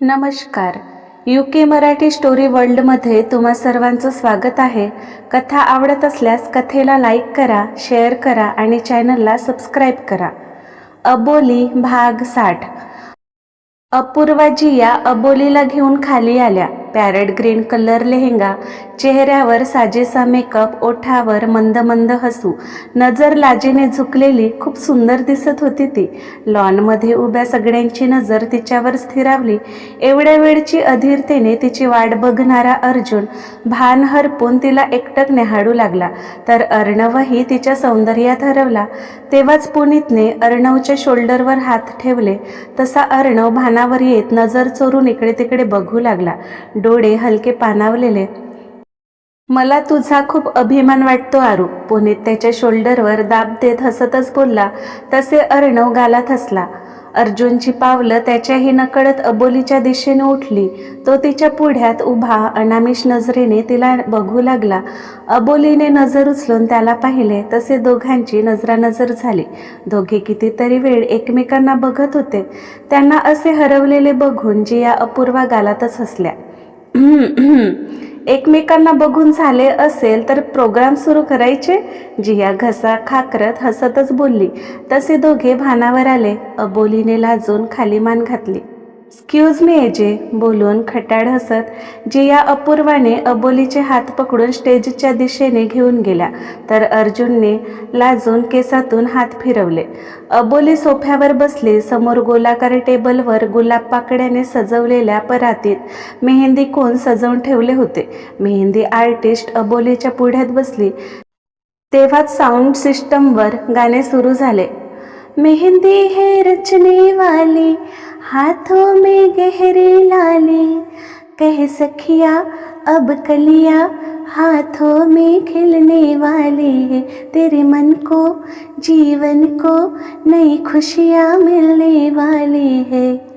नमस्कार. U K Marathi story वर्ल्डमध्ये तुम्हा सर्वांचं स्वागत आहे. कथा आवडत असल्यास कथेला लाईक करा शेअर करा आणि चॅनलला सबस्क्राईब करा. अबोली भाग साठ. अपूर्वाजी या अबोलीला घेऊन खाली आल्या. पॅरेट ग्रीन कलर लेहंगा चेहऱ्यावर साजेसा मेकअप ओठावर मंद मंद हसू नजर लाजेने झुकलेली खूप सुंदर दिसत होती ती. लॉनमध्ये उभ्या सगळ्यांची नजर तिच्यावर स्थिरावली. एवढ्या वेळची अधीरतेने तिची वाट बघणारा अर्जुन भान हरपून तिला एकटक न्याहाडू लागला. तर अर्णवही तिच्या सौंदर्यात हरवला. तेव्हाच पुनीतने अर्णवच्या शोल्डरवर हात ठेवले. तसा अर्णव भानावर येत नजर चोरून इकडे तिकडे बघू लागला. डोळे हलके पानावलेले मला तुझा खूप अभिमान वाटतो आरू. पुनीत त्याच्या शोल्डरवर दाब देत हसतच बोलला. तसे अर्णव गालात हसला. अर्जुनची पावलं त्याच्याही नकळत अबोलीच्या दिशेने उठली. तो तिच्या पुढ्यात उभा अनामिष नजरेने तिला बघू लागला. अबोलीने नजर उचलून त्याला पाहिले. तसे दोघांची नजरानजर झाली. दोघे कितीतरी वेळ एकमेकांना बघत होते. त्यांना असे हरवलेले बघून जिया अपूर्वा गालातच हसल्या. एकमेकांना बघून झाले असेल तर प्रोग्राम सुरू करायचे? जिया घसा खाकरत हसतच बोलली. तसे दोघे भानावर आले. अबोलीने लाजून खाली मान घातली. एक्सक्यूज मी एजे बोलून खटाड हसत जिया अपूर्वाने अबोलीचे हात पकडून स्टेजच्या दिशेने घेऊन गेल्या तर अर्जुनने लाजून केसातून हात फिरवले. अबोली सोफ्यावर बसली समोर गोलाकार टेबलवर गुलाब पाकड्याने सजवलेल्या परातीत मेहंदी कोण सजवून ठेवले होते? मेहंदी आर्टिस्ट अबोलीच्या पुढ्यात बसली. तेव्हाच साऊंड सिस्टमवर गाणे सुरू झाले. मेहंदी है रचने वाली, हाथों में गहरे लाले। कह सखिया, अब कलिया हाथों में खिलने वाले है। तेरे मन को, जीवन को नई खुशियाँ मिलने वाली है।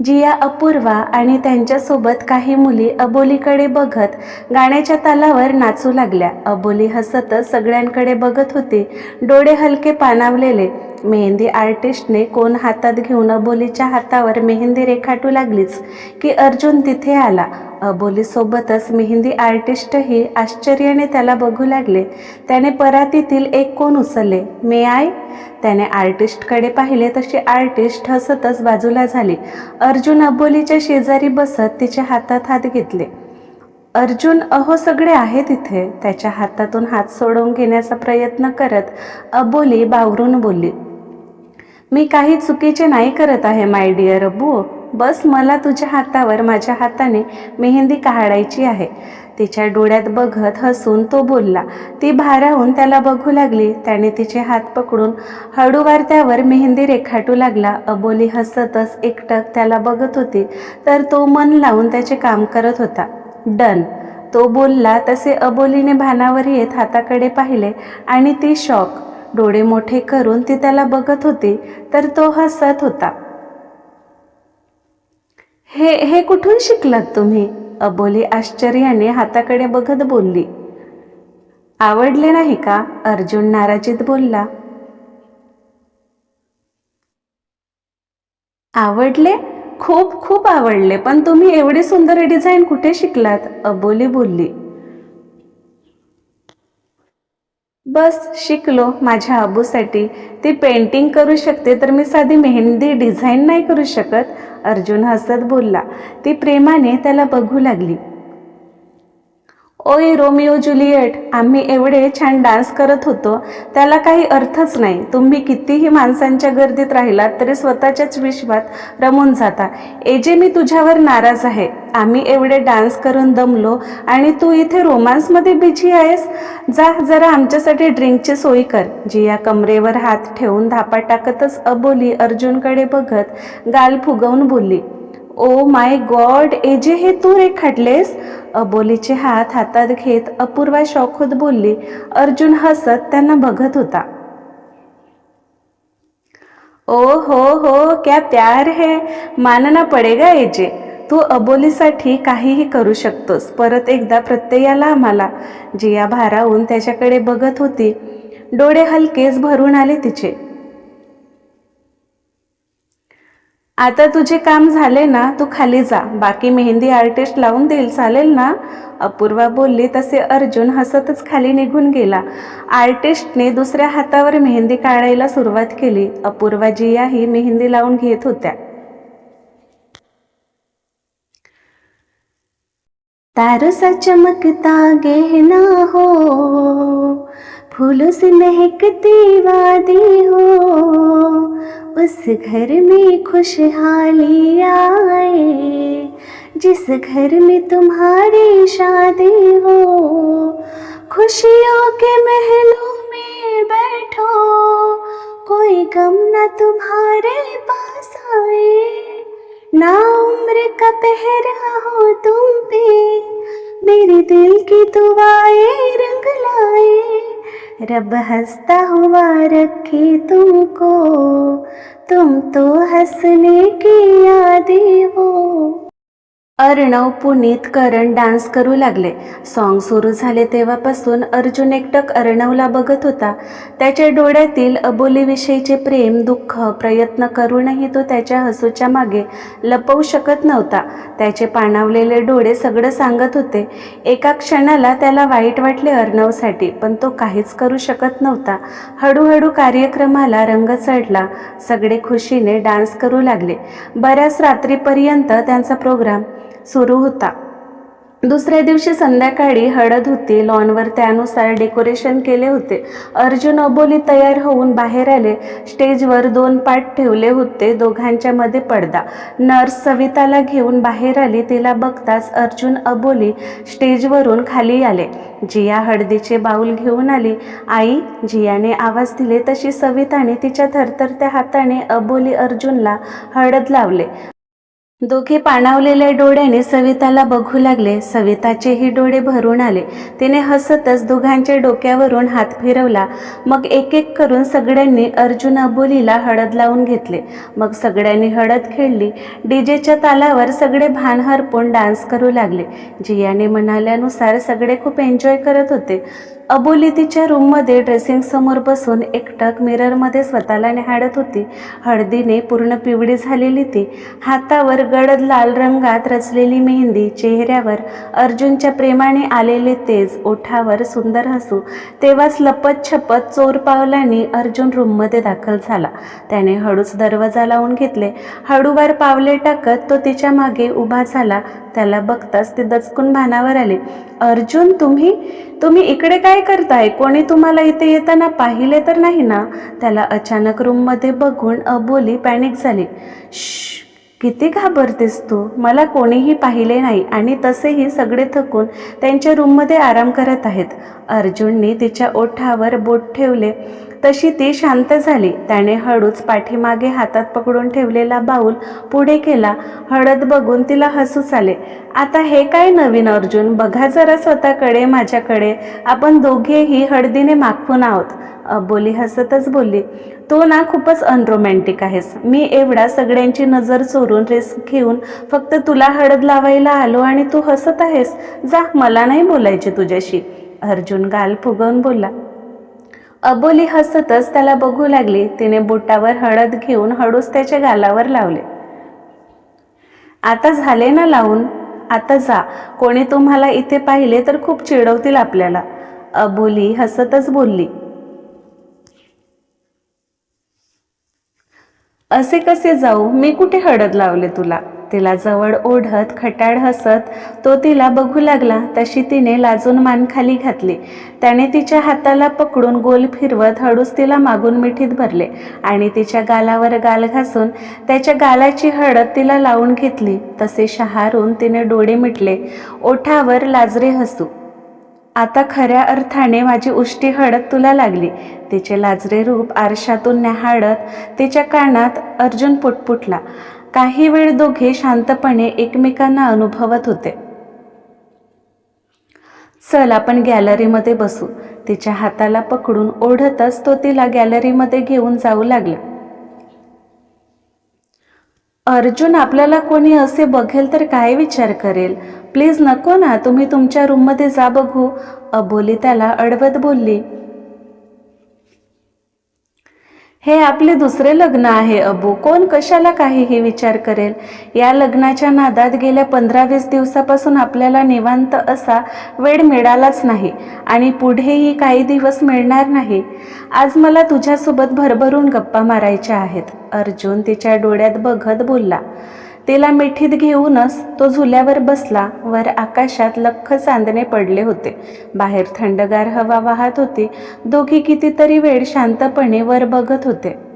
जिया अपूर्वा आणि त्यांच्यासोबत काही मुली अबोलीकडे बघत गाण्याच्या तालावर नाचू लागल्या. अबोली हसतच सगळ्यांकडे बघत होती. डोळे हलके पानावलेले मेहंदी आर्टिस्टने कोण हातात घेऊन अबोलीच्या हातावर मेहंदी रेखाटू लागलीच की अर्जुन तिथे आला. अबोलीसोबतच मेहंदी आर्टिस्टही आश्चर्याने त्याला बघू लागले. त्याने परातीतील एक कोण उचलले मे आय त्याने आर्टिस्टकडे पाहिले तशी आर्टिस्ट हसतच बाजूला झाली. अर्जुन अबोलीच्या शेजारी बसत तिच्या हातात हात घेतले. अर्जुन अहो सगळे आहे तिथे त्याच्या हातातून हात सोडवून घेण्याचा प्रयत्न करत अबोली बावरून बोलली. मी काही चुकीचे नाही करत आहे माय डिअर अबू. बस मला तुझ्या हातावर माझ्या हाताने मेहंदी काढायची आहे. तिच्या डोळ्यात बघत हसून तो बोलला ती भाराहून त्याला बघू लागली. त्याने तिचे हात पकडून हळूवार त्यावर मेहंदी रेखाटू लागला. अबोली हसतच एकटक त्याला बघत होती तर तो मन लावून त्याचे काम करत होता. डन. तो बोलला तसे अबोलीने भानावर येत हाताकडे पाहिले आणि ती शॉक डोळे मोठे करून ती त्याला बघत होती तर तो हसत होता. हे हे कुठून शिकलात तुम्ही? अबोली आश्चर्याने हाताकडे बघत बोलली. आवडले नाही का? अर्जुन नाराजीत बोलला. आवडले? खूप खूप आवडले. पण तुम्ही एवढे सुंदर डिझाईन कुठे शिकलात? अबोली बोलली. बस शिकलो माझ्या आबूसाठी. ती पेंटिंग करू शकते तर मी साधी मेहंदी डिझाईन नाही करू शकत अर्जुन हसत बोलला. ती प्रेमाने त्याला बघू लागली. ओय रोमिओ जुलिएट आम्ही एवढे छान डान्स करत होतो. त्याला काही अर्थच नाही. तुम्ही कितीही माणसांच्या गर्दीत राहिलात तरी स्वतःच्याच विश्वात रमून जाता. एजे मी तुझ्यावर नाराज आहे. आम्ही एवढे डान्स करून दमलो. आणि तू इथे रोमांसमध्ये बिझी आहेस? जा जरा आमच्यासाठी ड्रिंकची सोयी कर. जिया कमरेवर हात ठेवून धापा टाकतच अबोली अर्जुनकडे बघत गाल फुगवून बोलली ओ माय गॉड एजे हे तू रेखाटलेस? अबोलीचे हात हातात घेत अपूर्वा शॉक बोलली. अर्जुन हसत त्यांना बघत होता. ओ हो हो क्या प्यार है? मानना पडेगा एजे तू अबोलीसाठी काहीही करू शकतोस. परत एकदा प्रत्ययाला आम्हाला. जिया भारावून त्याच्याकडे बघत होती. डोळे हलकेच भरून आले तिचे. आता तुझे काम झाले ना तू खाली जा. बाकी मेहंदी आर्टिस्ट लावून देईल चालेल ना? अपूर्वा बोलली तसे अर्जुन हसतच खाली निघून गेला. आर्टिस्टने दुसऱ्या हातावर मेहंदी काढायला सुरुवात केली. अपूर्वा जियाही मेहंदी लावून घेत होत्या. तारसा चमकता गेहना हो. फूलों से महकती वादी हो। उस घर में खुशहाली आए, जिस घर में तुम्हारी शादी हो। खुशियों के महलों में बैठो, कोई गम न तुम्हारे पास आए। ना उम्र का पहरा हो तुम पे, मेरे दिल की दुआएँ रंग लाए। रब हंसता हुआ रखे तुमको तुम तो हंसने की यादी हो। अर्णव पुनीत करण डान्स करू लागले. सॉन्ग सुरू झाले तेव्हापासून अर्जुन एकटक अर्णवला बघत होता. त्याच्या डोळ्यातील अबोलीविषयीचे प्रेम दुःख प्रयत्न करूनही तो त्याच्या हसूच्या मागे लपवू शकत नव्हता. त्याचे पाणावलेले डोळे सगळं सांगत होते. एका क्षणाला त्याला वाईट वाटले अर्णवसाठी पण तो काहीच करू शकत नव्हता. हळूहळू कार्यक्रमाला रंग चढला. सगळे खुशीने डान्स करू लागले. बऱ्याच रात्रीपर्यंत त्यांचा प्रोग्राम सुरू होता. दुसऱ्या दिवशी संध्याकाळी हळद होती लॉनवर त्यानुसार डेकोरेशन केले होते. अर्जुन अबोली तयार होऊन बाहेर आले. स्टेजवर दोन पाट ठेवले होते दोघांच्या मध्ये पडदा. नर्स सविताला घेऊन बाहेर आली तिला बघताच अर्जुन अबोली स्टेजवरून खाली आले. जिया हळदीचे बाऊल घेऊन आली. आई जियाने आवाज दिले तशी सविताने तिच्या थरथरत्या हाताने अबोली अर्जुनला हळद लावले. दोघे पाणावलेल्या डोळ्याने सविताला बघू लागले. सविताचेही डोळे भरून आले. तिने हसतच दोघांच्या डोक्यावरून हात फिरवला. मग एक एक करून सगळ्यांनी अर्जुन अबोलीला हळद लावून घेतले. मग सगळ्यांनी हळद खेळली. डीजेच्या तालावर सगळे भान हरपून डान्स करू लागले. जियाने म्हणाल्यानुसार सगळे खूप एन्जॉय करत होते. अबोली तिच्या रूममध्ये ड्रेसिंग समोर बसून एकटक मिररमध्ये स्वतःला निहाळत होती. हळदीने पूर्ण पिवळी झालेली ती. हातावर गडद लाल रंगात रचलेली मेहंदी चेहऱ्यावर अर्जुनच्या प्रेमाने आलेले तेज ओठावर सुंदर हसू तेव्हाच लपत छपत चोर पावलांनी अर्जुन रूममध्ये दाखल झाला. त्याने हळूच दरवाजा लावून घेतले. हळूवार पावले टाकत तो तिच्यामागे उभा झाला. त्याला बघताच ते दचकून भानावर आले. अर्जुन तुम्ही? तुम्ही इकडे काय करताय? कोणी तुम्हाला इथे येताना पाहिले तर नाही ना? त्याला अचानक रूममध्ये बघून अबोली पॅनिक झाली. श्श किती घाबरतेस तू? मला कोणीही पाहिले नाही आणि तसेही सगळे थकून त्यांच्या रूममध्ये आराम करत आहेत. अर्जुनने तिच्या ओठावर बोट ठेवले. तशी ती शांत झाली. त्याने हळूच पाठीमागे हातात पकडून ठेवलेला बाऊल पुढे केला. हळद बघून तिला हसूच आले. आता हे काय नवीन अर्जुन? बघा जरा स्वतःकडे माझ्याकडे. आपण दोघेही हळदीने माखून आहोत. अबोली हसतच बोलली. तू ना खूपच अनरोमॅन्टिक आहेस. मी एवढा सगळ्यांची नजर चोरून रिस्क घेऊन फक्त तुला हळद लावायला आलो आणि तू हसत आहेस. जा मला नाही बोलायचे तुझ्याशी. अर्जुन गाल फुगवून बोलला. अबोली हसतच त्याला बघू लागली. तिने बोटावर हळद घेऊन हळूच त्याच्या गालावर लावले. आता झाले ना लावून? आता जा. कोणी तुम्हाला इथे पाहिले तर खूप चिडवतील आपल्याला. अबोली हसतच बोलली. असे कसे जाऊ? मी कुठे हळद लावले तुला? तिला जवळ ओढत खटाड हसत तो तिला बघू लागला. तशी तिने लाजून मान खाली घातली. त्याने तिच्या हाताला पकडून गोल फिरवत हळूच तिला मागून मिठीत भरले आणि तिच्या गालावर गाल घासून त्याच्या गालाची हळद तिला लावून घेतली. तसे शहारून तिने डोळे मिटले. ओठावर लाजरे हसू. आता खऱ्या अर्थाने माझी उष्टी हळद तुला लागली. तिचे लाजरे रूप आरशातून न्याहाळत तिच्या कानात अर्जुन पुटपुटला. काही वेळ दोघे शांतपणे एकमेकांना अनुभवत होते. चल आपण गॅलरीमध्ये बसू. तिच्या हाताला पकडून ओढतच तो तिला गॅलरीमध्ये घेऊन जाऊ लागला. अर्जुन आपल्याला कोणी असे बघेल तर काय विचार करेल? प्लीज नको ना तुम्ही तुमच्या रूममध्ये जा बघू. अबोली त्याला अडवत बोलली हे आपले दुसरे लग्न आहे अबू. कोण कशाला काहीही विचार करेल? या लग्नाच्या नादात गेल्या पंधरा वीस दिवसापासून आपल्याला निवांत असा वेळ मिळालाच नाही आणि पुढेही काही दिवस मिळणार नाही. आज मला तुझ्यासोबत भरभरून गप्पा मारायच्या आहेत. अर्जुन तिच्या डोळ्यात बघत बोलला तिला मिठीत घेऊनच तो झुल्यावर बसला. वर आकाशात लख्ख चांदणे पडले होते. बाहेर थंडगार हवा वाहत होती. दोघी कितीतरी वेळ शांतपणे वर बघत होते.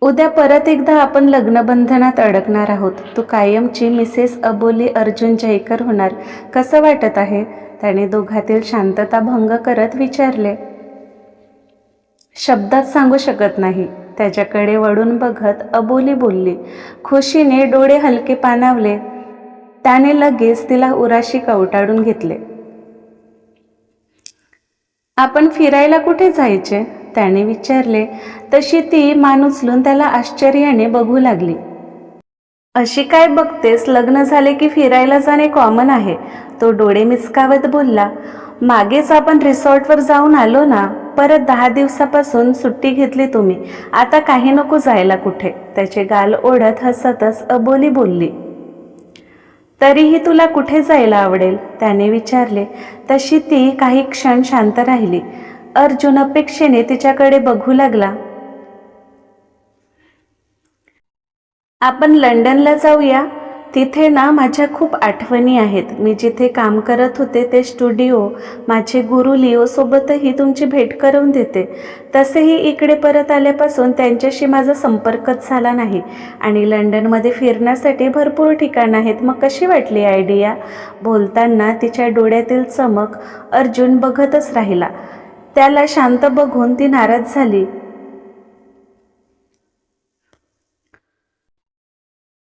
उद्या परत एकदा आपण लग्नबंधनात अडकणार आहोत. तू कायमची मिसेस अबोली अर्जुन जयकर होणार. कसं वाटत आहे? त्याने दोघातील शांतता भंग करत विचारले. शब्दात सांगू शकत नाही. त्याच्याकडे वळून बघत अबोली बोलली खुशीने डोळे हलके पाणावले. त्याने लगेच तिला उराशी कवटाळून घेतले. आपण फिरायला कुठे जायचे? त्याने विचारले. तशी ती मान उचलून त्याला आश्चर्याने बघू लागली. अशी काय बघतेस? लग्न झाले की फिरायला जाणे कॉमन आहे. तो डोळे मिचकावत बोलला. मागेच आपण रिसॉर्टवर जाऊन आलो ना परत दहा दिवसापासून सुट्टी घेतली तुम्ही. आता काही नको जायला कुठे. त्याचे गाल ओढत हसतच अबोली बोलली. तरीही तुला कुठे जायला आवडेल? त्याने विचारले. तशी ती काही क्षण शांत राहिली. अर्जुन अपेक्षेने तिच्याकडे बघू लागला. आपण लंडनला जाऊया? तिथे ना माझ्या खूप आठवणी आहेत. मी जिथे काम करत होते ते स्टुडिओ माझे गुरु लिओसोबतही तुमची भेट करून देते. तसेही इकडे परत आल्यापासून त्यांच्याशी माझा संपर्कच झाला नाही. आणि लंडनमध्ये फिरण्यासाठी भरपूर ठिकाणं आहेत. मग कशी वाटली आयडिया बोलताना तिच्या डोळ्यातील चमक अर्जुन बघतच राहिला. त्याला शांत बघून ती नाराज झाली.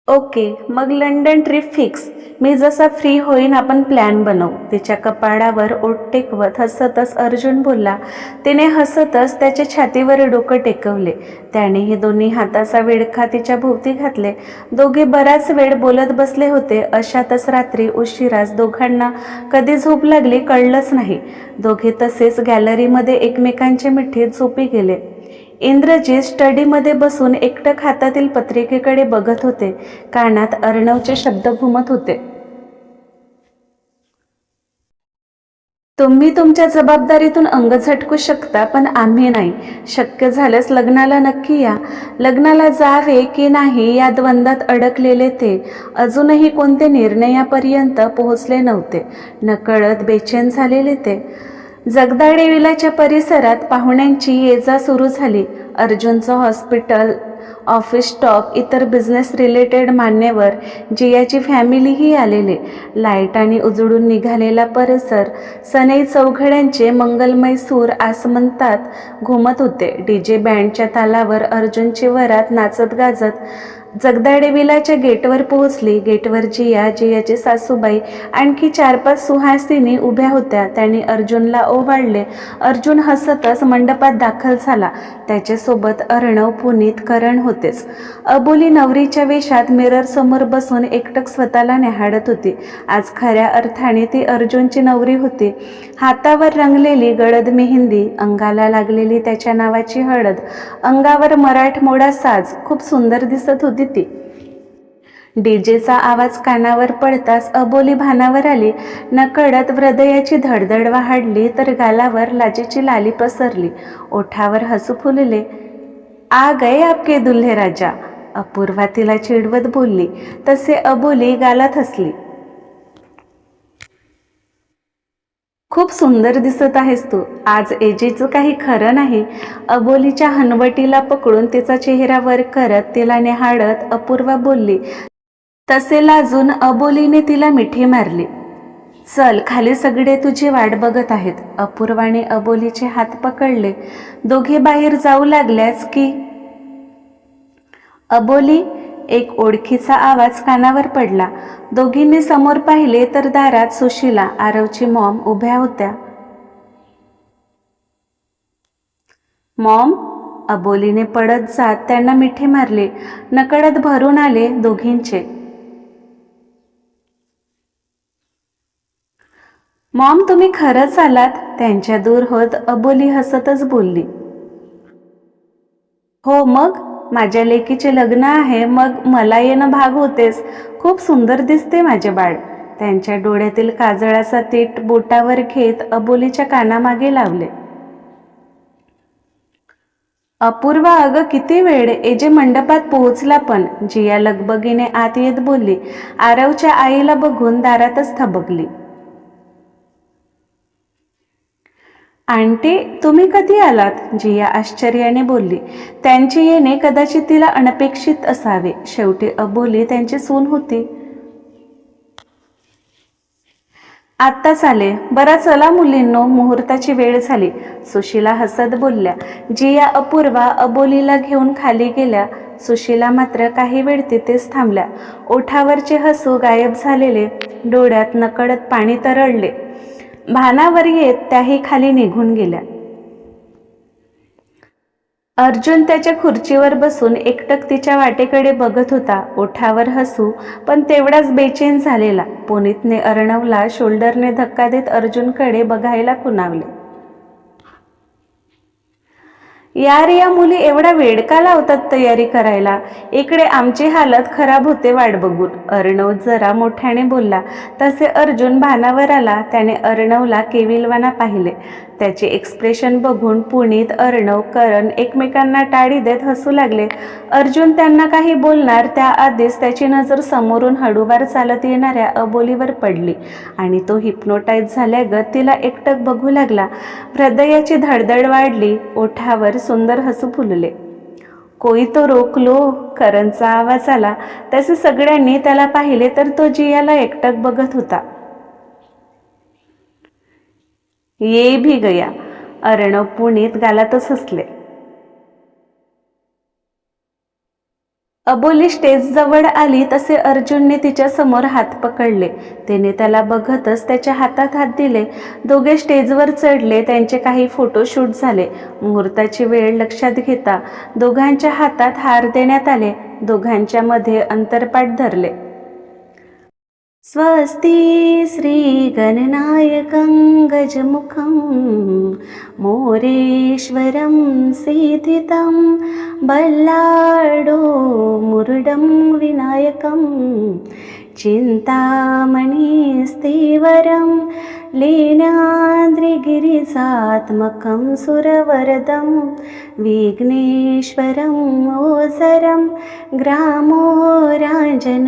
ओके मग लंडन ट्रिप फिक्स. मी जसा फ्री होईन आपण प्लॅन बनवू. तिच्या कपाळावर ओट टेकवत हसतच अर्जुन बोलला. तिने हसतच त्याच्या छातीवर डोकं टेकवले. त्याने हे दोन्ही हाताचा वेडखा तिच्या भोवती घातले. दोघे बराच वेळ बोलत बसले होते. अशातच रात्री उशिरास दोघांना कधी झोप लागली कळलंच नाही. दोघे तसेच गॅलरीमध्ये एकमेकांच्या मिठीत झोपी गेले. इंद्रजीत स्टडीमध्ये बसून एकटक हातातील पत्रिकेकडे बघत होते. कानात अर्णवचे शब्द घुमत होते. तुम्ही तुमच्या जबाबदारीतून अंग झटकू शकता पण आम्ही नाही. शक्य झाल्यास लग्नाला नक्की या. लग्नाला जावे की नाही या द्वंद्वात अडकलेले ते. अजूनही कोणते निर्णयापर्यंत पोहोचले नव्हते. नकळत बेचैन झालेले ते. जगदाडेविलाच्या परिसरात पाहुण्यांची ये जा सुरू झाली. अर्जुनचं हॉस्पिटल ऑफिस स्टॉक इतर बिझनेस रिलेटेड मान्यवर जियाची फॅमिलीही आलेले. लाईटाने उजळून निघालेला परिसर सनई चौघड्यांचे मंगलमय सूर आसमंतात घुमत होते. डी जे बँडच्या तालावर अर्जुनची वरात नाचत गाजत जगदाडे विलाच्या गेटवर पोहोचली. गेटवर जिया जियाची सासूबाई आणखी चार पाच सुहासिनी उभ्या होत्या. त्यांनी अर्जुनला ओवाळले. अर्जुन हसतच मंडपात दाखल झाला. त्याच्यासोबत अर्णव पुनीत करण होतेच. अबोली नवरीच्या वेशात मिरर समोर बसून एकटक स्वतःला निहाडत होती. आज खऱ्या अर्थाने ती अर्जुनची नवरी होती. हातावर रंगलेली गडद मेहंदी अंगाला लागलेली त्याच्या नावाची हळद. अंगावर मराठमोडा साज. खूप सुंदर दिसत होती. देते. डीजेचा आवाज कानावर पडताच अबोली भानावर आली. नकळत हृदयाची धडधड वाढली तर गालावर लाजेची लाली पसरली. ओठावर हसू फुलले. आ गए आपके दुल्हे राजा. अपूर्वा तिला चिडवत बोलली. तसे अबोली गालात हसली. खूप सुंदर दिसत आहेस तू. आज एजेचं काही खरं नाही. अबोलीच्या हनवटीला पकडून तिचा चेहरा वर करत तिला निहाळत अपूर्वा बोलली तसे लाजून अबोलीने तिला मिठी मारली. चल खाली सगळे तुझी वाट बघत आहेत. अपूर्वाने अबोलीचे हात पकडले. दोघे बाहेर जाऊ लागल्यास की? अबोली एक ओळखीचा आवाज कानावर पडला. दोघींनी समोर पाहिले तर दारात सुशीला आरवची मॉम उभ्या होत्या. मॉम अबोलीने पडत जात त्यांना मिठी मारली. नकळत भरून आले दोघींचे. मॉम तुम्ही खरंच आलात? त्यांच्या दूर होत अबोली हसतच बोलली. हो मग? माझ्या लेकीचे लग्न आहे मग मला येणं भाग होतेस. खूप सुंदर दिसते माझे बाळ. त्यांच्या डोळ्यातील काजळाचा तीट बोटावर घेत अबोलीच्या कानामागे लावले. अपूर्वा अगं किती वेळ? एजे मंडपात पोहोचला पण. जिया लगबगीने आत येत बोलली. आरवच्या आईला बघून दारातच थबकली. आंटी तुम्ही कधी आलात? जिया आश्चर्याने बोलली. त्यांचे येणे कदाचित तिला अनपेक्षित असावे. शेवटी अबोली त्यांची सून होती. आत्ताच आले. बरा चला मुलींनो मुहूर्ताची वेळ झाली. सुशीला हसत बोलल्या. जिया अपूर्वा अबोलीला घेऊन खाली गेल्या. सुशीला मात्र काही वेळ तिथेच थांबल्या. ओठावरचे हसू गायब झालेले. डोळ्यात नकळत पाणी तरळले. भानावर येत त्याही खाली निघून गेल्या. अर्जुन त्याच्या खुर्चीवर बसून एकटक तिच्या वाटेकडे बघत होता. ओठावर हसू पण तेवढाच बेचैन झालेला. पुनीतने अर्णवला शोल्डरने धक्का देत अर्जुनकडे बघायला खुणावले यार या मुली एवढा वेळ का लावतात तयारी करायला. इकडे आमची हालत खराब होते वाट बघून. अर्णव जरा मोठ्याने बोलला तसे अर्जुन भानावर आला. त्याने अर्णवला केविलवाना पाहिले. त्याचे एक्सप्रेशन बघून पुनीत अर्णव करण एकमेकांना टाळी देत हसू लागले. अर्जुन त्यांना काही बोलणार त्याआधीच त्याची नजर समोरून हळूवार चालत येणाऱ्या अबोलीवर पडली आणि तो हिप्नोटाईज झाल्यागत तिला एकटक बघू लागला. हृदयाची धडधड वाढली ओठावर सुंदर हसू फुलले. कोई तो रोकलो करणचा आवाज आला. तसे सगळ्यांनी त्याला पाहिले तर तो जियाला एकटक बघत होता. ये भी गया। अर्णव पुणेत गालातच हसले अबोली स्टेज जवळ आली तसे अर्जुनने तिच्या समोर हात पकडले. तिने त्याला बघतच त्याच्या हातात हात दिले. दोघे स्टेजवर चढले. त्यांचे काही फोटोशूट झाले. मुहूर्ताची वेळ लक्षात घेता दोघांच्या हातात हार देण्यात आले. दोघांच्या मध्ये अंतरपाठ धरले. स्वस्ति श्रीगणनायकं गजमुखं मोरेश्वरं सीथितं बल्लाडो मुरुडं विनायकं चिन्तामणिस्तीवरं लीनाद्रिगिरिसात्मकं सुरवरदं विघ्नेश्वरम् ओसरं ग्रामो राजन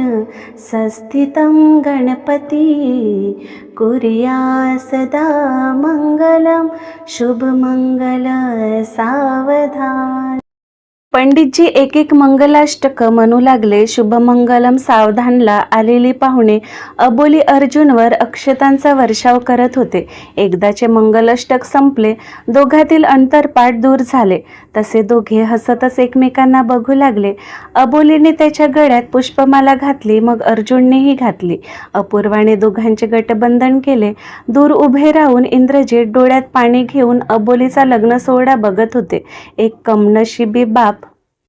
सस्थितं गणपती कुर्या सदा मङ्गलं शुभमङ्गल सावधान पंडितजी एक एक मंगलाष्टक म्हणू लागले. शुभमंगलम सावधानला आलेली पाहुणे अबोली अर्जुनवर अक्षतांचा वर्षाव करत होते. एकदाचे मंगलाष्टक संपले. दोघातील अंतरपाठ दूर झाले. तसे दोघे हसतच एकमेकांना बघू लागले. अबोलीने त्याच्या गळ्यात पुष्पमाला घातली मग अर्जुननेही घातली. अपूर्वाने दोघांचे गटबंधन केले. दूर उभे राहून इंद्रजीत डोळ्यात पाणी घेऊन अबोलीचा लग्न सोहळा बघत होते. एक कमनशिबी बाप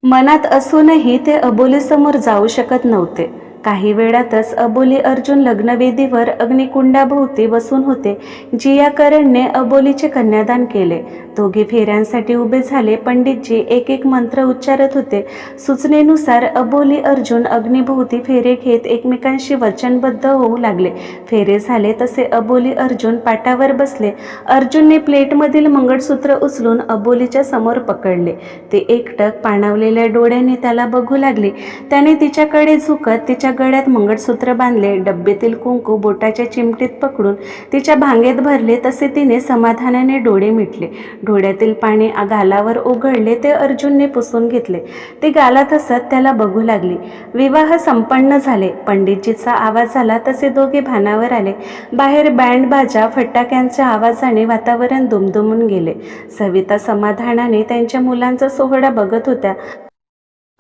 मनात असूनही ते अबोलीसमोर जाऊ शकत नव्हते. काही वेळातच अबोली अर्जुन लग्नवेदीवर अग्निकुंडाभोवती बसून होते जिया करणने अबोलीचे कन्यादान केले. दोघे फेऱ्यांसाठी उभे झाले. पंडितजी एक एक मंत्र उच्चारत होते. सूचनेनुसार अबोली अर्जुन अग्निभोवती फेरे घेत एकमेकांशी वचनबद्ध होऊ लागले. फेरे झाले तसे अबोली अर्जुन पाटावर बसले. अर्जुनने प्लेटमधील मंगळसूत्र उचलून अबोलीच्या समोर पकडले. ते एकटक पाणावलेल्या डोळ्याने त्याला बघू लागले. त्याने तिच्याकडे झुकत तिच्या गळ्यात मंगळसूत्र बांधले. डब्बेतील कुंकू बोटाच्या चिमटीत पकडून तिच्या भांगेत भरले. तसे तिने समाधानाने डोळे मिटले. डोळ्यातील पाणी गालावर उघडले ते अर्जुनने पुसून घेतले. ते गालात असत त्याला बघू लागली. विवाह संपन्न झाले. पंडितजीचा आवाज आला तसे दोघे भानावर आले. बाहेर बँड बाजा फटाक्यांच्या आवाजाने वातावरण दुमदुमून गेले. सविता समाधानाने त्यांच्या मुलांचा सोहळा बघत होत्या.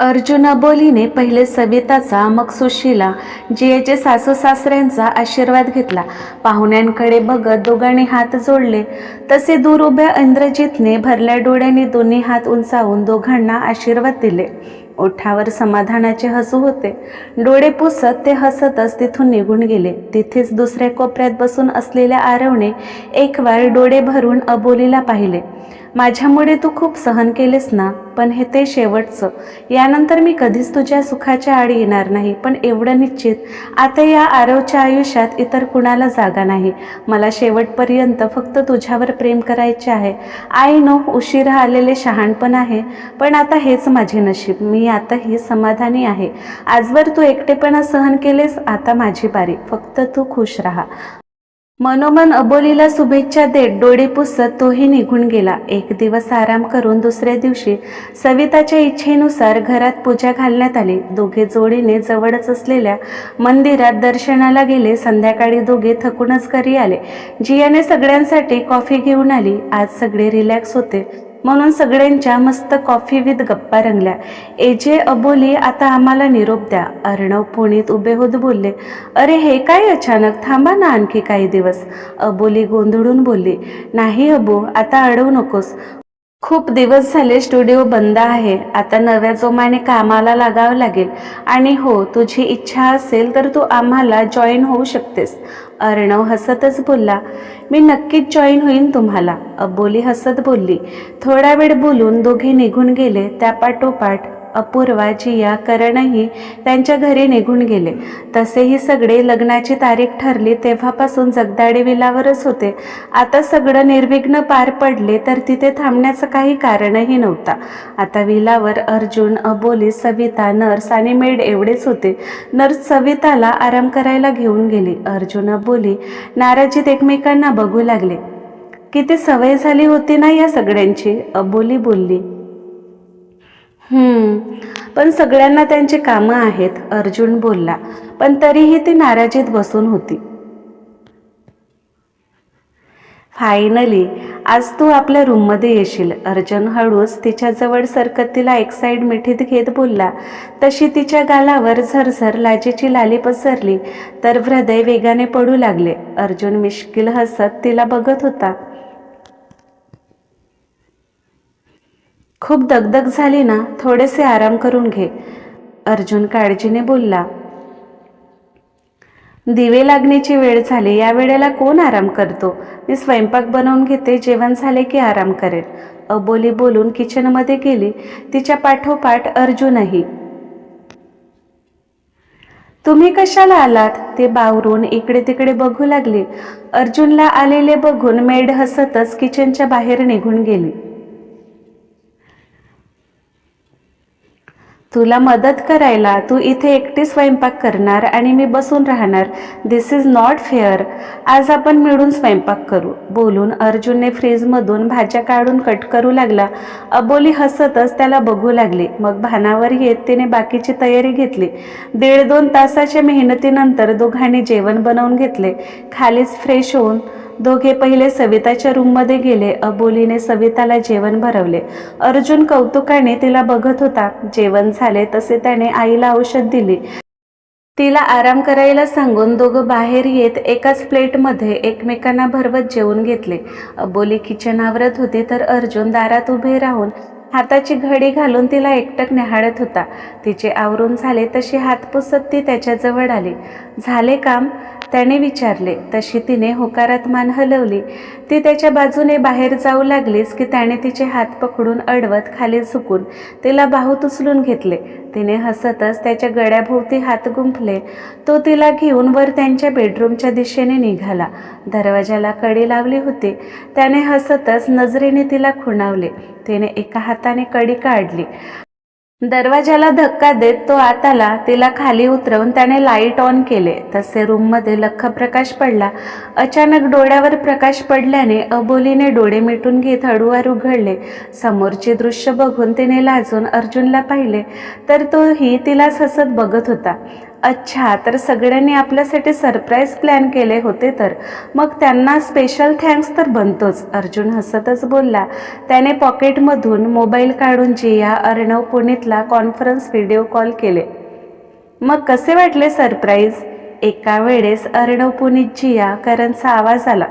अर्जुन अबोलीने पहिले सविताचा मग सुशीला जियाचे सासू सासऱ्यांचा आशीर्वाद घेतला. पाहुण्यांकडे बघत दोघांनी हात जोडले. तसे दूर उभ्या इंद्रजितने भरल्या डोळ्यांनी दोन्ही हात उंचावून दोघांना आशीर्वाद दिले. ओठावर समाधानाचे हसू होते. डोळे पुसत ते हसतच तिथून निघून गेले. तिथेच दुसऱ्या कोपऱ्यात बसून असलेल्या आरवने एक वार डोळे भरून अबोलीला पाहिले. माझ्यामुळे तू खूप सहन केलेस ना पण हे ते शेवटचं. यानंतर मी कधीच तुझ्या सुखाच्या आडी येणार नाही पण एवढं निश्चित आता या आरवच्या आयुष्यात इतर कुणाला जागा नाही. मला शेवटपर्यंत फक्त तुझ्यावर प्रेम करायचे आहे. आय नो उशिरा आलेले शहाणपण आहे पण आता हेच माझे नशीब मी आताही समाधानी आहे. आजवर तू एकटेपणा सहन केलेस आता माझी बारी फक्त तू खुश राहा. मनोमन अबोलीला शुभेच्छा देत डोळे पुसत तोही निघून गेला. एक दिवस आराम करून दुसऱ्या दिवशी सविताच्या इच्छेनुसार घरात पूजा घालण्यात आली. दोघे जोडीने जवळच असलेल्या मंदिरात दर्शनाला गेले. संध्याकाळी दोघे थकूनच घरी आले. जियाने सगळ्यांसाठी कॉफी घेऊन आली. आज सगळे रिलॅक्स होते. म्हणून सगळ्यांच्या मस्त कॉफी विथ गप्पा रंगल्या. एजे अबोली आता आम्हाला निरोप द्या. अर्णव पुणीत उभे होत बोलले अरे हे काय अचानक? थांबा ना आणखी काही दिवस. अबोली गोंधळून बोलली नाही अबो आता अडवू नकोस. खूप दिवस झाले स्टुडिओ बंद आहे. आता नव्या जोमाने कामाला लागावं लागेल. आणि हो तुझी इच्छा असेल तर तू आम्हाला जॉईन होऊ शकतेस. अर्णव हसतच बोलला मी नक्कीच जॉईन होईन तुम्हाला. अबोली हसत बोलली थोडा वेळ बोलून दोघे निघून गेले त्यापाठोपाठ अपूर्वा जिया करणही त्यांच्या घरी निघून गेले. तसेही सगळे लग्नाची तारीख ठरली तेव्हापासून जगदाडे विलावरच होते. आता सगळं निर्विघ्न पार पडले तर तिथे थांबण्याचं काही कारणही नव्हता. आता विलावर अर्जुन अबोली सविता नर्स आणि मेड एवढेच होते. नर्स सविताला आराम करायला घेऊन गेली. अर्जुन अबोली नाराजीत एकमेकांना बघू लागले. किती सवय झाली होती ना या सगळ्यांची अबोली बोलली. पण सगळ्यांना त्यांची कामं आहेत अर्जुन बोलला. पण तरीही ती नाराजीत बसून होती. फायनली आज तू आपल्या रूममध्ये येशील. अर्जुन हळूच तिच्याजवळ सरकत तिला एक साईड मिठीत घेत बोलला. तशी तिच्या गालावर झरझर लाजेची लाली पसरली तर हृदय वेगाने पडू लागले. अर्जुन मिश्किल हसत तिला बघत होता. खूप दगदग झाली ना थोडेसे आराम करून घे. अर्जुन काळजीने बोलला दिवे लागण्याची वेळ झाली या वेळेला कोण आराम करतो? मी स्वयंपाक बनवून घेते जेवण झाले की आराम करेल. अबोली बोलून किचनमध्ये गेली. तिच्या पाठोपाठ अर्जुनही तुम्ही कशाला आलात? ते बावरून इकडे तिकडे बघू लागले. अर्जुनला आलेले बघून मेड हसतच किचनच्या बाहेर निघून गेली. तुला मदत करायला तू इथे एकटी स्वयंपाक करणार आणि मी बसून राहणार. दिस इज नॉट फेअर आज आपण मिळून स्वयंपाक करू. बोलून अर्जुनने फ्रीजमधून भाज्या काढून कट करू लागला. अबोली हसतच त्याला बघू लागली. मग भानावर येत तिने बाकीची तयारी घेतली. दीड दोन तासाच्या मेहनतीनंतर दोघांनी जेवण बनवून घेतले. खालीच फ्रेश होऊन दोघे पहिले सविताच्या रूममध्ये गेले. अबोलीने सविताला जेवण भरवले. अर्जुन कौतुकाने तिला बघत होता. जेवण झाले तसे त्याने आईला औषध दिली. तिला आराम करायला सांगून दोघं बाहेर येत एकाच प्लेटमध्ये एकमेकांना भरवत जेवून घेतले. अबोली किचन आवरत होती तर अर्जुन दारात उभे राहून हाताची घडी घालून तिला एकटक निहाळत होता. तिचे आवरून झाले तशी हात पुसत ती त्याच्याजवळ आली. झाले काम? त्याने विचारले. तशी तिने होकारात मान हलवली. ती त्याच्या बाजूने बाहेर जाऊ लागलीच की त्याने तिचे हात पकडून अडवत खाली झुकून तिला बाहूत उचलून घेतले. तिने हसतच त्याच्या गळ्याभोवती हात गुंफले. तो तिला घेऊन वर त्यांच्या बेडरूमच्या दिशेने निघाला. दरवाजाला कडी लावली होती. त्याने हसतच नजरेने तिला खुणावले. तिने एका हाताने कडी काढली. दरवाजाला धक्का देत तो आत आला तिला खाली उतरवून त्याने लाइट ऑन केले. तसे रूममध्ये लख्ख प्रकाश पडला. अचानक डोळ्यावर प्रकाश पडल्याने अबोलीने डोळे मिटून घेत हळूवार उघडले. समोरचे दृश्य बघून तिने लाजून अर्जुनला पाहिले. तर तोही तिलाच हसत बघत होता. अच्छा तर सगळ्यांनी आपल्यासाठी सरप्राईज प्लॅन केले होते तर. मग त्यांना स्पेशल थँक्स तर बनतोच अर्जुन हसतच बोलला. त्याने पॉकेटमधून मोबाईल काढून जिया अर्णव पुनीतला कॉन्फरन्स व्हिडिओ कॉल केले. मग कसे वाटले सरप्राईज एका वेळेस अर्णव पुनीत जिया करणचा आवाज आला.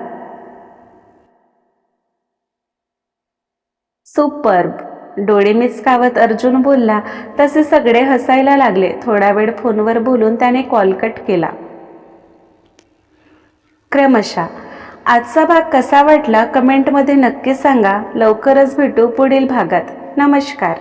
सुपर्ब डोळे मिचकावत अर्जुन बोलला तसे सगळे हसायला लागले. थोडा वेळ फोनवर बोलून त्याने कॉल कट केला. क्रमशः आजचा भाग कसा वाटला? कमेंटमध्ये नक्की सांगा. लवकरच भेटू पुढील भागात. नमस्कार.